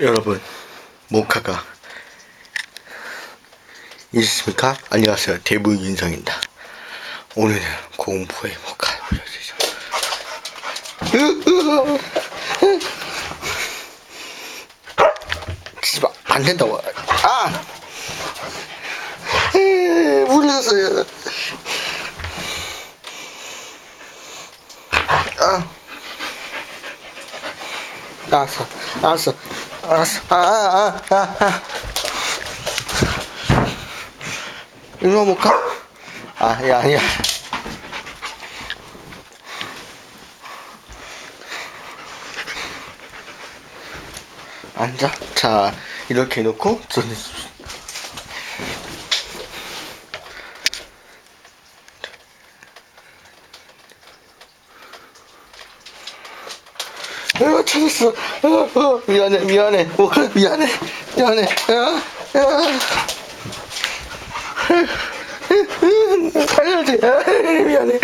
여러분 모카가 있습니까? 안녕하세요. 대부 인성입니다. 오늘은 공포의 모카 보여주죠. 씨발 안 된다고. 아! 물렸어요. 아! 알았어, 알았어, 알았어. 아, 아, 아, 아, 아. 일로 와볼까? 아, 야, 아니야. 앉아. 자, 이렇게 놓고, 어, 찾았어. 어, 어, 미안해, 미안해. 어, 미안해, 미안해. 야, 야. 살려야 돼. 아, 미안해.